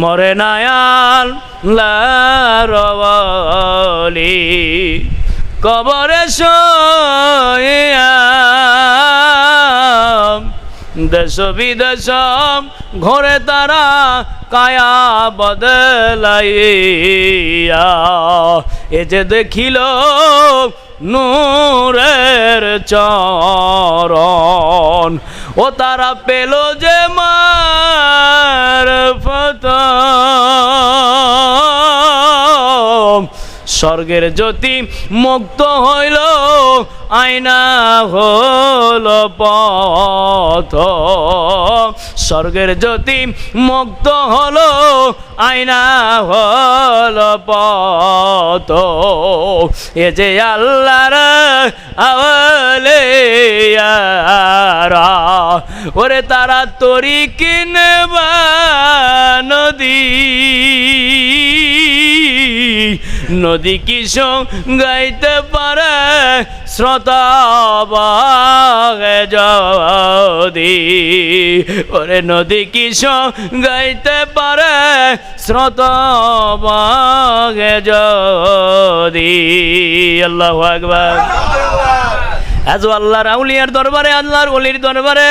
মরে নায়াল লারলি কবরে দেশ বিদেশ ঘরে তারা কায়া বদলাইয়া। এ যে দেখিল নূরের চরণ, ও তারা পেল যে মার স্বর্গের জ্যোতি মুক্ত হইল, আয়না হল পথ। স্বর্গের জ্যোতি মুক্ত হলো, আয়না হল পথ। এ যে আল্লাহর আওয়ালে ওরে তারা তরি কিনবা নদী। নদী কি গাইতে পারে শ্রোতা বাগে যদি? ওরে নদী কি গাইতে পারে শ্রোতা বাগে যদি? আল্লাহু আকবার। আজ আল্লাহর আউলিয়ার দরবারে, আল্লাহর অলির দরবারে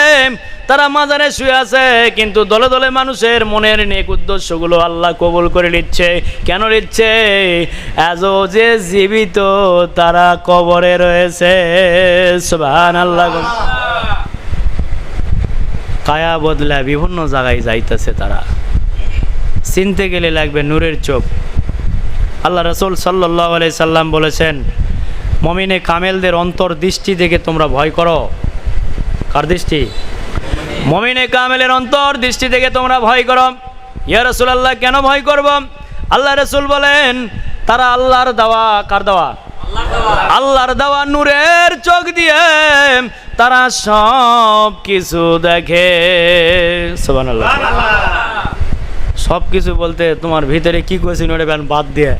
তারা মাজারে শুয়ে আছে, কিন্তু দলে দলে মানুষের মনের নেক উদ্দেশ্যগুলো আল্লাহ কবুল করে নিচ্ছে। কেন নিচ্ছে? আজও যে জীবিত তারা কবরে রয়েছে। সুবহান আল্লাহ কায়া বদলা বিভিন্ন জায়গায় যাইতেছে তারা। চিনতে গেলে লাগবে নূরের চোখ। আল্লাহ রসুল সাল্লাহ আলাই সাল্লাম বলেছেন মমিনে কামেলদের অন্তর দৃষ্টি দেখে তোমরা ভয় করো। কার দৃষ্টি? মমিনে কামেলের অন্তর দৃষ্টি দেখে তোমরা ভয় করো। ইয়া রসুল আল্লাহ কেন ভয় করব? আল্লাহ রসুল বলেন, তারা আল্লাহর দেওয়া, কার দেওয়া? আল্লাহর দেওয়া নূরের চোখ দিয়ে তারা সব কিছু দেখে। সব কিছু বলতে তোমার ভিতরে কি করেছি নোড়ে বাদ দিয়ে।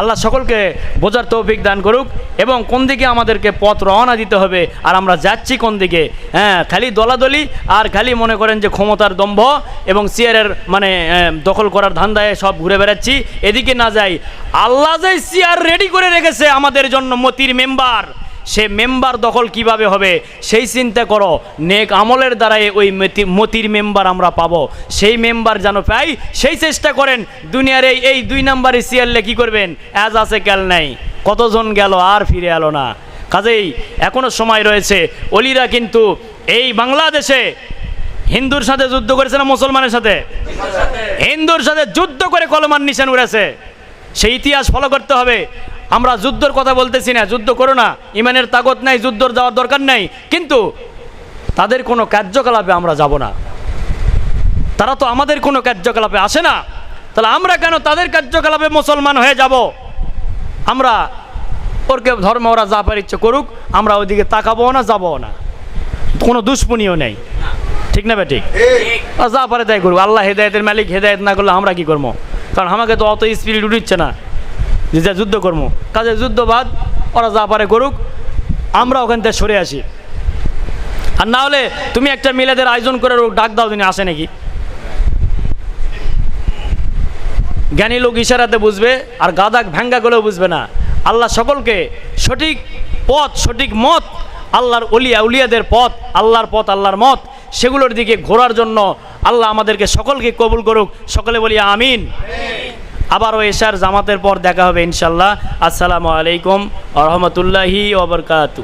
আল্লাহ সকলকে বোঝার তৌফিক দান করুক এবং কোন দিকে আমাদেরকে পথ রওনা দিতে হবে আর আমরা যাচ্ছি কোন দিকে? হ্যাঁ খালি দলাদলি আর খালি মনে করেন যে ক্ষমতার দম্ভ এবং চেয়ারের মানে দখল করার ধান্দায় সব ঘুরে বেড়াচ্ছি। এদিকে না যাই, আল্লাহ যে চেয়ার রেডি করে রেখেছে আমাদের জন্য মতির মেম্বার সে মেম্বার দখল কীভাবে হবে, সেই চিন্তা করো। নেক আমলের দ্বারাই ওই মতির মেম্বার আমরা পাবো। সেই মেম্বার যেন পাই, সেই চেষ্টা করেন। দুনিয়ার এই এই দুই নাম্বারে সিয়ারলে কি করবেন? অ্যাজ আছে ক্যাল নাই। কতজন গেল, আর ফিরে এলো না। কাজেই এখনও সময় রয়েছে। অলিরা কিন্তু এই বাংলাদেশে হিন্দুর সাথে যুদ্ধ করেছে না মুসলমানের সাথে? হিন্দুর সাথে যুদ্ধ করে কলমান নিশান উড়েছে। সেই ইতিহাস ফলো করতে হবে। আমরা যুদ্ধর কথা বলতেছি না, যুদ্ধ করো না। ইমানের তাগত নাই, যুদ্ধর যাওয়ার দরকার নাই। কিন্তু তাদের কোনো কার্যকলাপে আমরা যাব না। তারা তো আমাদের কোনো কার্যকলাপে আসে না। তাহলে আমরা কেন তাদের কার্যকলাপে মুসলমান হয়ে যাব? আমরা ওরকে ধর্ম, ওরা যা পার ইচ্ছে করুক, আমরা ওইদিকে তাকাবো না, যাব না। কোনো দুশ্মনীয় নেই। ঠিক না ঠিক যা পারে তাই করুক। আল্লাহ হেদায়তের মালিক, হেদায়ত না করলে আমরা কি করব? কারণ আমাকে তো অত স্পিরিট উঠিচ্ছে না। যে যা যুদ্ধ করব কাজে যুদ্ধ বাদ, ওরা যা পারে করুক, আমরা ওখান থেকে সরে আসি। আর না হলে তুমি একটা মিলাদের আয়োজন করে ডাক দাও দিনে আসে নাকি। জ্ঞানী লোক ইশারাতে বুঝবে, আর গাদাক ভ্যাঙ্গা গলেও বুঝবে না। আল্লাহ সকলকে সঠিক পথ, সঠিক মত, আল্লাহর অলিয়া উলিয়াদের পথ, আল্লাহর পথ, আল্লাহর মত, সেগুলোর দিকে ঘোরার জন্য আল্লাহ আমাদেরকে সকলকে কবুল করুক। সকলে বলি আমিন। আবারও এশার জামাতের পর দেখা হবে ইনশাল্লাহ আসসালামু আলাইকুম রহমতুল্লাহি ওবরকাতু